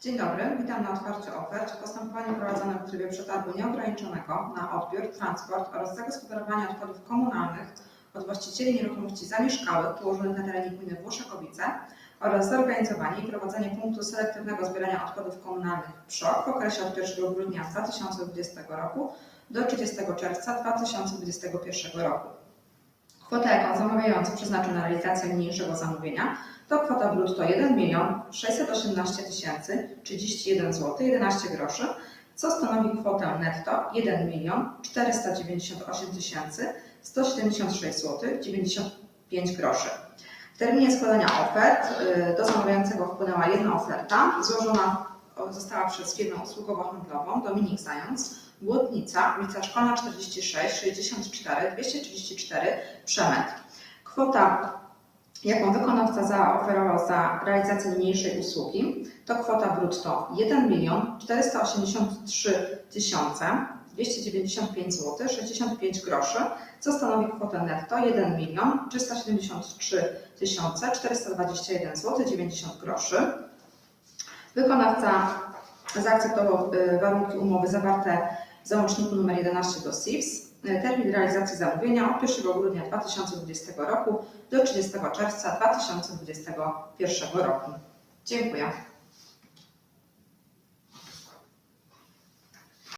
Dzień dobry, witam na otwarciu ofert. Postępowanie prowadzone w trybie przetargu nieograniczonego na odbiór, transport oraz zagospodarowanie odpadów komunalnych od właścicieli nieruchomości zamieszkałych położonych na terenie gminy Włoszakowice oraz zorganizowanie i prowadzenie punktu selektywnego zbierania odpadów komunalnych PSZOK w okresie od 1 grudnia 2020 roku do 30 czerwca 2021 roku. Kwota, jaką zamawiający przeznaczył na realizację niniejszego zamówienia, to kwota brutto 1 milion 618 tysięcy 31 zł 11 groszy, co stanowi kwotę netto 1 milion 498 tysięcy 176 zł 95 groszy. W terminie składania ofert y, do zamawiającego wpłynęła jedna oferta złożona została przez firmę usługowo-handlową Dominik Zając, Błotnica, ulica Szkolna 46, 64, 234, Przemęt. Kwota, jaką wykonawca zaoferował za realizację niniejszej usługi, to kwota brutto 1 milion 483 tysiące 295 zł 65 groszy, co stanowi kwotę netto 1 milion 373 tysiące 421 zł 90 groszy. Wykonawca zaakceptował y, warunki umowy zawarte w załączniku nr 11 do SIWS. Y, Termin realizacji zamówienia od 1 grudnia 2020 roku do 30 czerwca 2021 roku. Dziękuję.